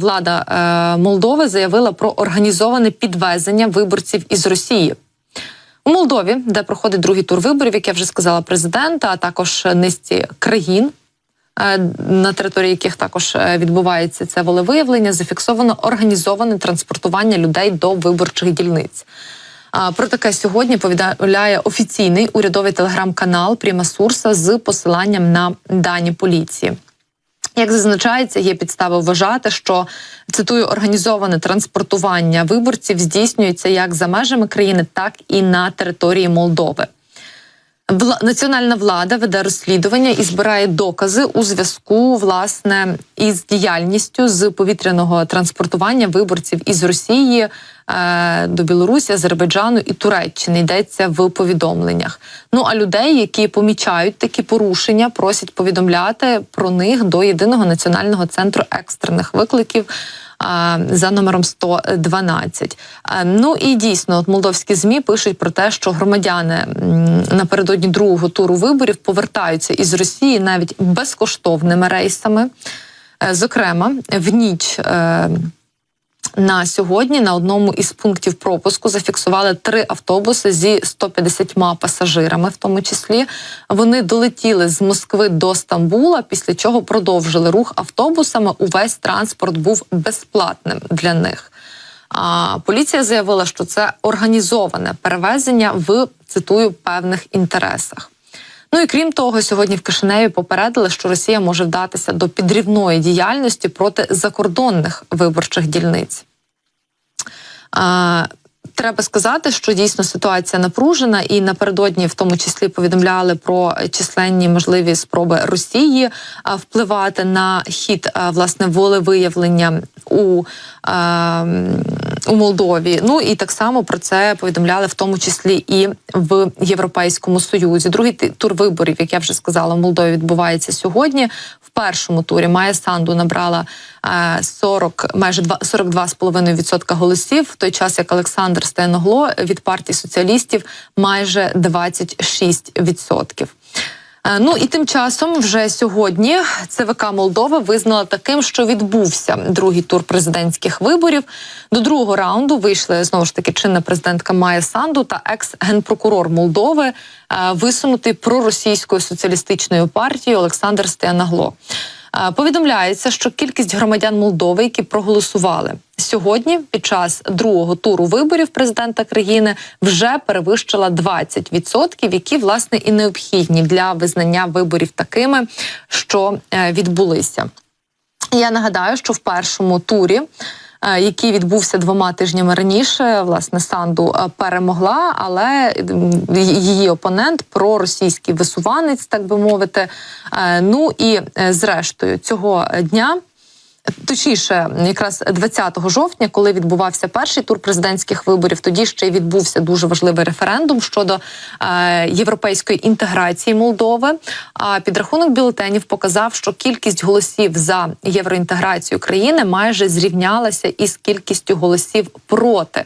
Влада е, Молдови заявила про організоване підвезення виборців із Росії. У Молдові, де проходить другий тур виборів, як я вже сказала, президента, а також низці країн, е, на території яких також е, відбувається це волевиявлення, зафіксовано організоване транспортування людей до виборчих дільниць. Про таке сьогодні повідомляє офіційний урядовий телеграм-канал Пріма Сурса з посиланням на дані поліції. Як зазначається, є підстави вважати, що цитую організоване транспортування виборців здійснюється як за межами країни, так і на території Молдови. Вла... Національна влада веде розслідування і збирає докази у зв'язку власне із діяльністю з повітряного транспортування виборців із Росії е... до Білорусі, Азербайджану і Туреччини. Йдеться в повідомленнях. Ну а людей, які помічають такі порушення, просять повідомляти про них до єдиного національного центру екстрених викликів за номером 112. Ну і дійсно, от молдовські змі пишуть про те, що громадяни напередодні другого туру виборів повертаються із Росії навіть безкоштовними рейсами. Е, зокрема, в ніч е, на сьогодні на одному із пунктів пропуску зафіксували три автобуси зі 150 пасажирами, в тому числі вони долетіли з Москви до Стамбула, після чого продовжили рух автобусами. Увесь транспорт був безплатним для них. А поліція заявила, що це організоване перевезення в цитую певних інтересах. Ну і крім того, сьогодні в Кишиневі попередили, що Росія може вдатися до підрівної діяльності проти закордонних виборчих дільниць. А, Треба сказати, що дійсно ситуація напружена, і напередодні, в тому числі, повідомляли про численні можливі спроби Росії впливати на хід власне волевиявлення у у Молдові. Ну і так само про це повідомляли в тому числі і в Європейському Союзі. Другий тур виборів, як я вже сказала, в Молдові відбувається сьогодні. В першому турі Майя Санду набрала 40, майже 42,5% голосів. В той час як Олександр Стеногло від партії соціалістів майже 26%. Е, ну і тим часом, вже сьогодні, ЦВК Молдова визнала таким, що відбувся другий тур президентських виборів. До другого раунду вийшли знову ж таки чинна президентка Майя Санду та екс-генпрокурор Молдови, е, висунутий проросійською соціалістичною партією Олександр Стеанагло. Повідомляється, що кількість громадян Молдови, які проголосували сьогодні, під час другого туру виборів президента країни, вже перевищила 20%, які власне і необхідні для визнання виборів такими, що е, відбулися. Я нагадаю, що в першому турі. Е, який відбувся двома тижнями раніше. Власне, Санду е, перемогла, але її опонент проросійський висуванець, так би мовити. Е, ну і зрештою цього дня. Точніше, якраз 20 жовтня, коли відбувався перший тур президентських виборів, тоді ще й відбувся дуже важливий референдум щодо е, європейської інтеграції Молдови. А підрахунок бюлетенів показав, що кількість голосів за євроінтеграцію країни майже зрівнялася із кількістю голосів проти.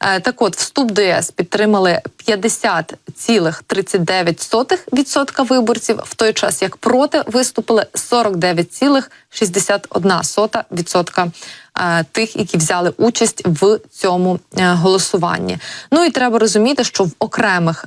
Е, так, от вступ до ЄС підтримали 50,39% виборців, в той час як проти виступили 49,61% е, тих, які взяли участь в цьому е, голосуванні. Ну і треба розуміти, що в окремих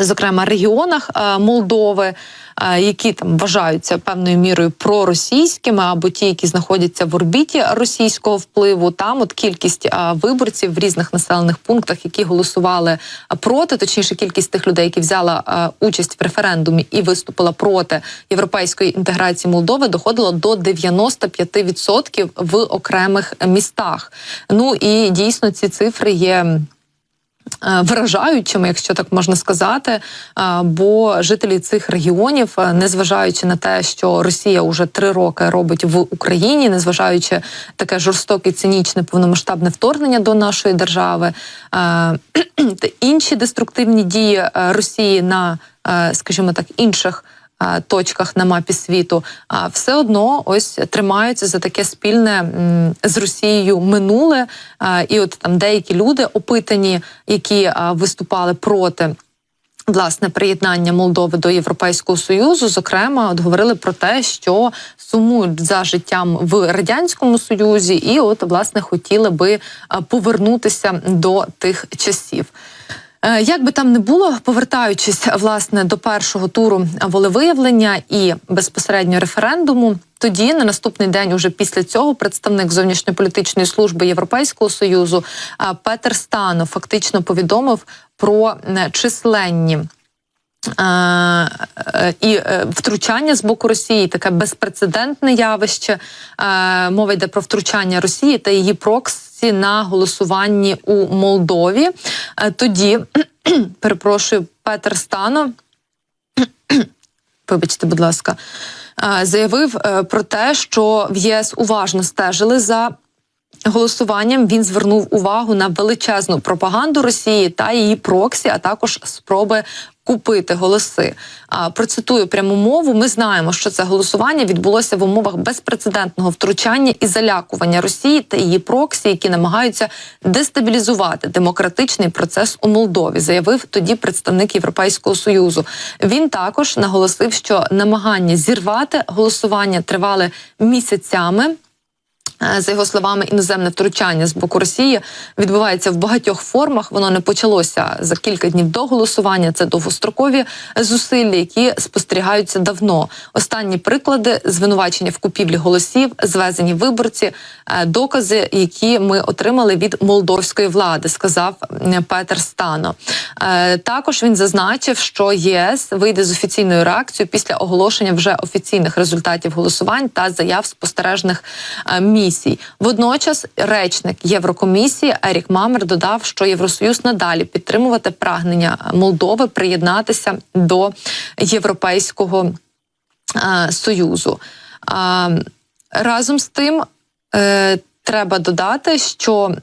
зокрема регіонах е, Молдови, е, які там вважаються певною мірою проросійськими, або ті, які знаходяться в орбіті російського впливу, там от кількість е, виборців в різних населених пунктах, які голосували проти, точніше, кількість тих людей, які взяла участь в референдумі і виступила проти європейської інтеграції Молдови, доходило до 95% в окремих містах. Ну і дійсно ці цифри є. Е, вражаючими, якщо так можна сказати. Е, бо жителі цих регіонів, е, незважаючи на те, що Росія вже три роки робить в Україні, незважаючи таке жорстоке, цинічне повномасштабне вторгнення до нашої держави, інші деструктивні дії Росії на, скажімо так, інших точках на мапі світу, а все одно ось тримаються за таке спільне з Росією минуле. І от там деякі люди опитані, які виступали проти. Власне, приєднання Молдови до Європейського союзу, зокрема, от говорили про те, що сумують за життям в радянському союзі, і от власне хотіли би е, повернутися до тих часів. Е, Як би там не було, повертаючись власне до першого туру волевиявлення і безпосередньо референдуму, тоді на наступний день, уже після цього, представник зовнішньополітичної служби Європейського союзу е, Петер Стано фактично повідомив про численні. е, І втручання з боку Росії таке безпрецедентне явище. Мова йде про втручання Росії та її проксі на голосуванні у Молдові. Е, Тоді перепрошую Петер Стано. Вибачте, будь ласка, е, заявив е, про те, що в ЄС уважно стежили за голосуванням. Він звернув увагу на величезну пропаганду Росії та її проксі, а також спроби. Купити голоси. А процитую пряму мову. Ми знаємо, що це голосування відбулося в умовах безпрецедентного втручання і залякування Росії та її проксі, які намагаються дестабілізувати демократичний процес у Молдові, заявив тоді представник Європейського союзу. Він також наголосив, що намагання зірвати голосування тривали місяцями. Е, За його словами, іноземне втручання з боку Росії відбувається в багатьох формах. Воно не почалося за кілька днів до голосування. Це довгострокові зусилля, які спостерігаються давно. Останні приклади звинувачення в купівлі голосів, звезені виборці, е, докази, які ми отримали від молдовської влади, сказав м, Петер Стано. Е, Також він зазначив, що ЄС вийде з офіційною реакцією після оголошення вже офіційних результатів голосувань та заяв спостережних е, місій. Водночас, речник Єврокомісії Ерік Мамер додав, що Євросоюз надалі підтримувати прагнення Молдови приєднатися до Європейського е, союзу. А, разом з тим. е, Треба додати, що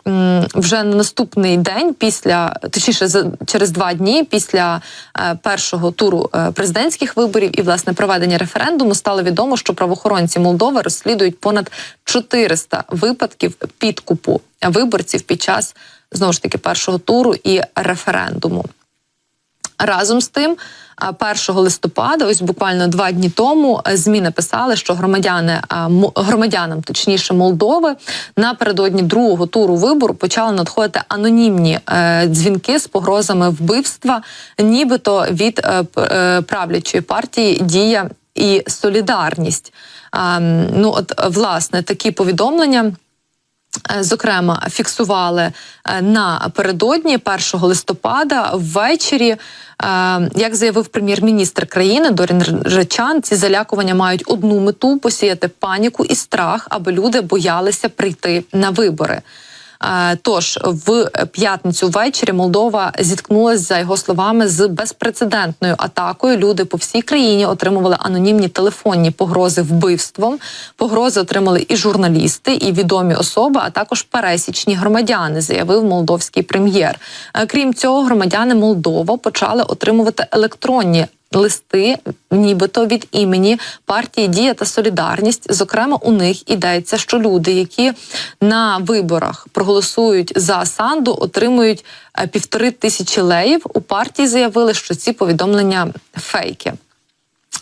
вже на наступний день, після точніше, через два дні після е, першого туру е, президентських виборів і власне проведення референдуму стало відомо, що правоохоронці Молдови розслідують понад 400 випадків підкупу виборців під час знову ж таки першого туру і референдуму. Разом з тим, а, 1 листопада, ось буквально два дні тому, е, змі написали, що громадяни громадянам, точніше Молдови, напередодні другого туру вибору почали надходити анонімні е, дзвінки з погрозами вбивства, нібито від е, правлячої партії Дія і Солідарність. Ну, от власне такі повідомлення. Е, Зокрема, фіксували е, напередодні 1 листопада ввечері. Е, Як заявив прем'єр-міністр країни Дорін Речан, ці залякування мають одну мету посіяти паніку і страх, аби люди боялися прийти на вибори. Е, Тож в п'ятницю ввечері Молдова зіткнулася за його словами з безпрецедентною атакою. Люди по всій країні отримували анонімні телефонні погрози вбивством. Погрози отримали і журналісти, і відомі особи, а також пересічні громадяни, заявив молдовський прем'єр. Е, Крім цього, громадяни Молдова почали отримувати електронні. Листи, нібито від імені партії Дія та Солідарність. Зокрема, у них йдеться, що люди, які на виборах проголосують за Санду, отримують е, півтори тисячі леїв. У партії заявили, що ці повідомлення фейки.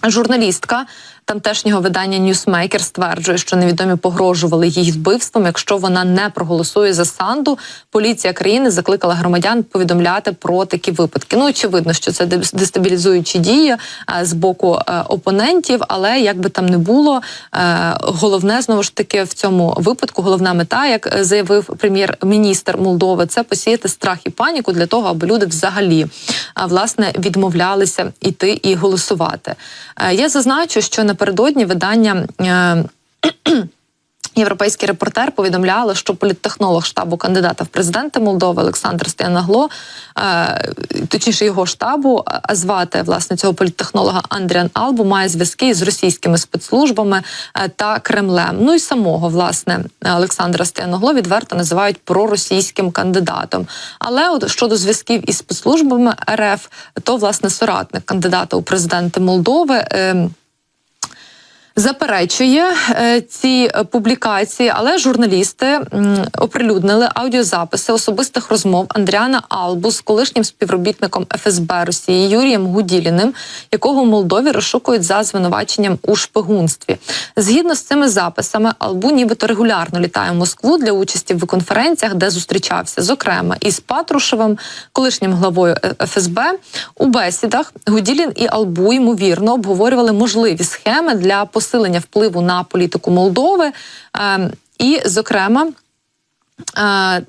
Журналістка тамтешнього видання Ньюсмейкер стверджує, що невідомі погрожували їй вбивством. Якщо вона не проголосує за Санду, поліція країни закликала громадян повідомляти про такі випадки. Ну очевидно, що це дестабілізуючі дії е, з боку е, опонентів, але як би там не було, е, головне знову ж таки в цьому випадку, головна мета, як заявив прем'єр-міністр Молдови, це посіяти страх і паніку для того, аби люди взагалі власне відмовлялися йти і голосувати. Я зазначу, що напередодні видання. е, Європейський репортер повідомляли, що політтехнолог штабу кандидата в президенти Молдови Олександр Стоянагло, е, точніше його штабу, а звати власне цього політтехнолога Андріан Албу, має зв'язки з російськими спецслужбами е, та Кремлем. Ну і самого власне Олександра Стоянагло відверто називають проросійським кандидатом. Але от щодо зв'язків із спецслужбами РФ, то власне соратник кандидата у президенти Молдови. Заперечує е, ці е, публікації, але журналісти оприлюднили аудіозаписи особистих розмов Андріана Албу з колишнім співробітником ФСБ Росії Юрієм Гуділіним, якого в Молдові розшукують за звинуваченням у шпигунстві. Згідно з цими записами, Албу нібито регулярно літає в Москву для участі в конференціях, де зустрічався, зокрема, із Патрушевим, колишнім главою е, ФСБ. У бесідах Гуділін і Албу ймовірно обговорювали можливі схеми для посилення впливу на політику Молдови. Ем, І, зокрема, е,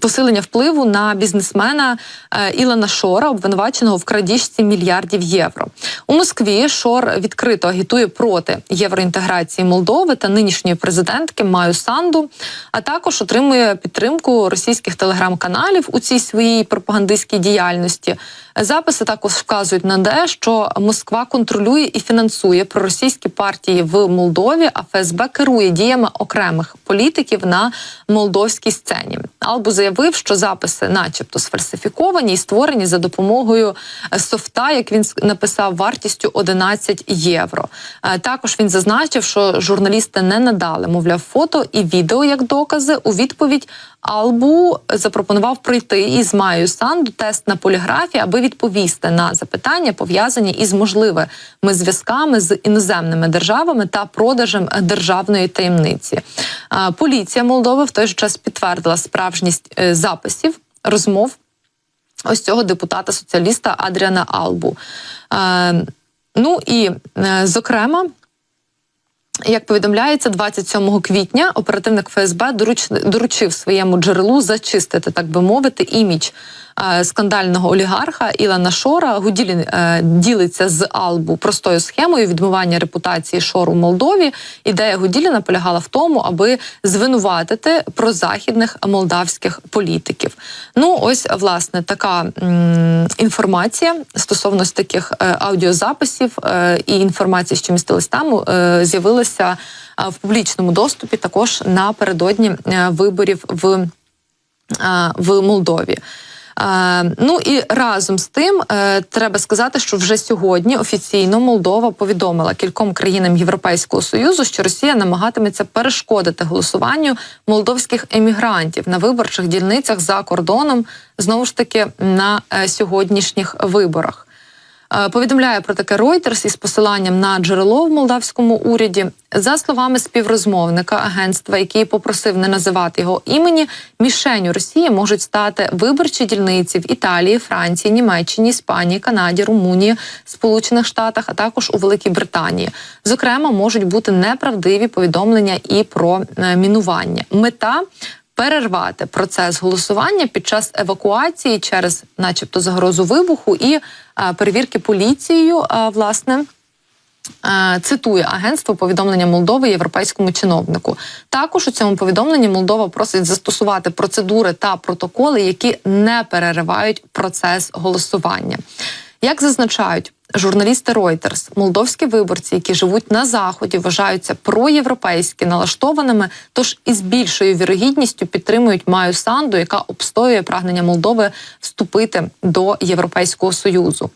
посилення впливу на бізнесмена е, Ілана Шора, обвинуваченого в крадіжці мільярдів євро. У Москві Шор відкрито агітує проти євроінтеграції Молдови та нинішньої президентки Маю Санду, а також отримує підтримку російських телеграм-каналів у цій своїй пропагандистській діяльності. Записи також вказують на те, що Москва контролює і фінансує проросійські партії в Молдові, а ФСБ керує діями окремих політиків на молдовській сцені. Албу заявив, що записи, начебто, сфальсифіковані і створені за допомогою софта, як він написав, вартістю 11 євро. Е, Також він зазначив, що журналісти не надали, мовляв, фото і відео як докази. У відповідь Албу запропонував пройти із Майою Санду тест на поліграфі, аби відповісти на запитання, пов'язані із можливими зв'язками з іноземними державами та продажем державної таємниці. Поліція Молдови в той же час підтвердила справжність е, записів розмов ось цього депутата соціаліста Адріана Албу. Е, ну і е, зокрема. Як повідомляється, 27 квітня оперативник ФСБ доруч, доручив своєму джерелу зачистити, так би мовити, імідж е, скандального олігарха Ілана Шора. Гуділін е, ділиться з Албу простою схемою відмивання репутації Шору в Молдові. Ідея Гуділіна полягала в тому, аби звинуватити прозахідних молдавських політиків. Ну, ось власне така м, інформація стосовно таких е, аудіозаписів е, і інформації, що містилась там, е, з'явилася е, в публічному доступі також напередодні е, виборів в, е, в Молдові. Ну і разом з тим треба сказати, що вже сьогодні офіційно Молдова повідомила кільком країнам Європейського союзу, що Росія намагатиметься перешкодити голосуванню молдовських емігрантів на виборчих дільницях за кордоном, знову ж таки на сьогоднішніх виборах. Е, Повідомляє про таке Reuters із посиланням на джерело в молдавському уряді. За словами співрозмовника агентства, який попросив не називати його імені, мішенью Росії можуть стати виборчі дільниці в Італії, Франції, Німеччині, Іспанії, Канаді, Румунії, Сполучених Штатах, а також у Великій Британії. Зокрема, можуть бути неправдиві повідомлення і про е, мінування. Мета перервати процес голосування під час евакуації через, начебто, загрозу вибуху і е, перевірки поліцією, е, власне. Е, Цитує агентство повідомлення Молдови європейському чиновнику. Також у цьому повідомленні Молдова просить застосувати процедури та протоколи, які не переривають процес голосування. Як зазначають журналісти Reuters, молдовські виборці, які живуть на заході, вважаються проєвропейськи налаштованими, тож із більшою вірогідністю підтримують Маю Санду, яка обстоює прагнення Молдови вступити до Європейського союзу.